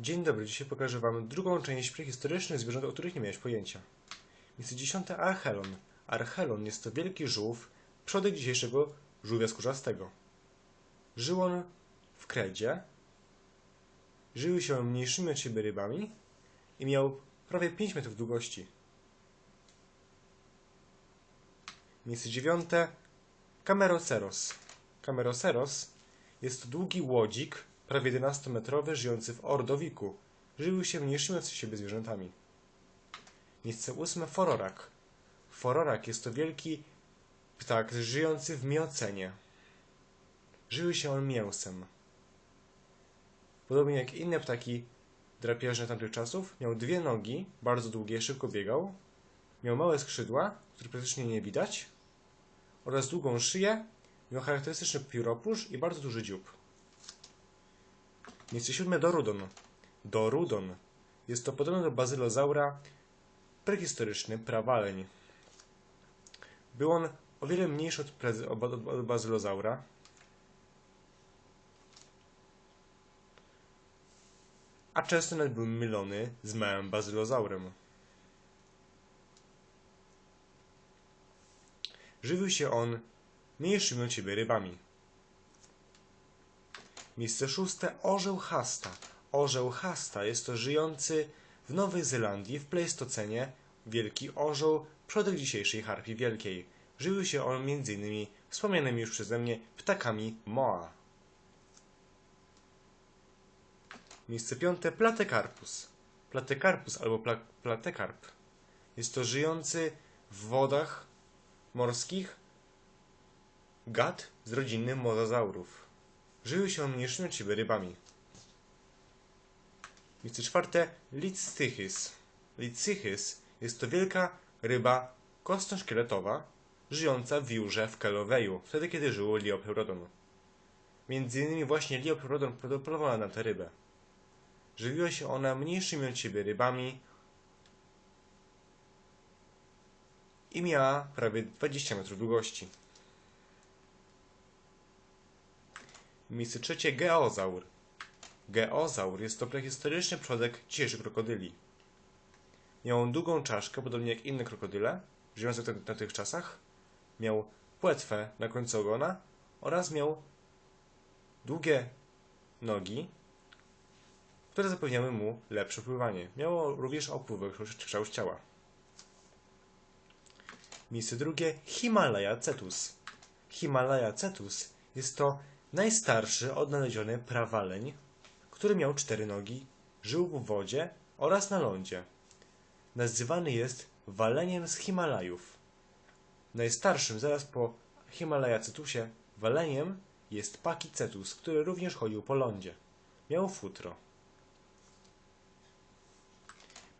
Dzień dobry, dzisiaj pokażę Wam drugą część prehistorycznych zwierząt, o których nie miałeś pojęcia. Miejsce dziesiąte Archelon. Archelon jest to wielki żółw, przodek dzisiejszego żółwia skórzastego. Żył on w kredzie, żyły się mniejszymi od siebie rybami i miał prawie 5 metrów długości. Miejsce dziewiąte Cameroceros. Cameroceros jest to długi łodzik, prawie 11-metrowy, żyjący w Ordowiku. Żywił się mniejszymi od siebie zwierzętami. Miejsce ósme Fororak. Fororak jest to wielki ptak żyjący w Miocenie. Żywił się on mięsem. Podobnie jak inne ptaki drapieżne tamtych czasów, miał dwie nogi, bardzo długie, szybko biegał. Miał małe skrzydła, które praktycznie nie widać, oraz długą szyję, miał charakterystyczny pióropusz i bardzo duży dziób. Miejsce siódme Dorudon. Dorudon. Jest to podobny do bazylozaura prehistoryczny prawaleń. Był on o wiele mniejszy od, od, od, od bazylozaura. A często nawet był mylony z małym bazylozaurem. Żywił się on mniejszymi od siebie rybami. Miejsce szóste orzeł Hasta. Orzeł Hasta jest to żyjący w Nowej Zelandii w Pleistocenie wielki orzeł przodek dzisiejszej harpii wielkiej. Żywił się on m.in. wspomnianymi już przeze mnie ptakami moa. Miejsce piąte Platecarpus. Platecarpus albo pla platekarp jest to żyjący w wodach morskich gad z rodziny mozazaurów. Żyły się siebie rybami. Miejsce czwarte Litstychys. Litstychys jest to wielka ryba kostno-szkieletowa, żyjąca w Jurze w Keloweju, wtedy kiedy żył Liopeurodon. Między innymi właśnie Liopeurodon polowała na tę rybę. Żywiła się ona mniejszymi od siebie rybami i miała prawie 20 metrów długości. Miejsce trzecie Geozaur. Geozaur jest to prehistoryczny przodek dzisiejszych krokodyli. Miał długą czaszkę, podobnie jak inne krokodyle, żyjące na tych czasach. Miał płetwę na końcu ogona oraz miał długie nogi, które zapewniały mu lepsze pływanie. Miało również opływowy kształt ciała. Miejsce drugie Himalaya cetus. Himalaya cetus jest to najstarszy odnaleziony prawaleń, który miał cztery nogi, żył w wodzie oraz na lądzie. Nazywany jest waleniem z Himalajów. Najstarszym zaraz po Himalaya cetusie waleniem jest Pakicetus, który również chodził po lądzie. Miał futro.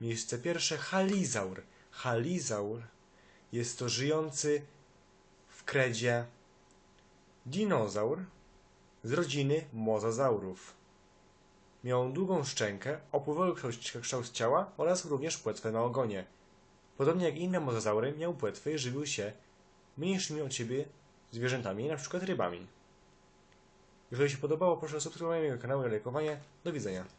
Miejsce pierwsze Halizaur. Halizaur jest to żyjący w kredzie dinozaur z rodziny mozazaurów. Miał długą szczękę, opływowy kształt, ciała oraz również płetwę na ogonie. Podobnie jak inne mozazaury, miał płetwę i żywił się mniejszymi od siebie zwierzętami, np. rybami. Jeżeli się podobało, proszę o subskrybowanie mojego kanału i lajkowanie. Do widzenia.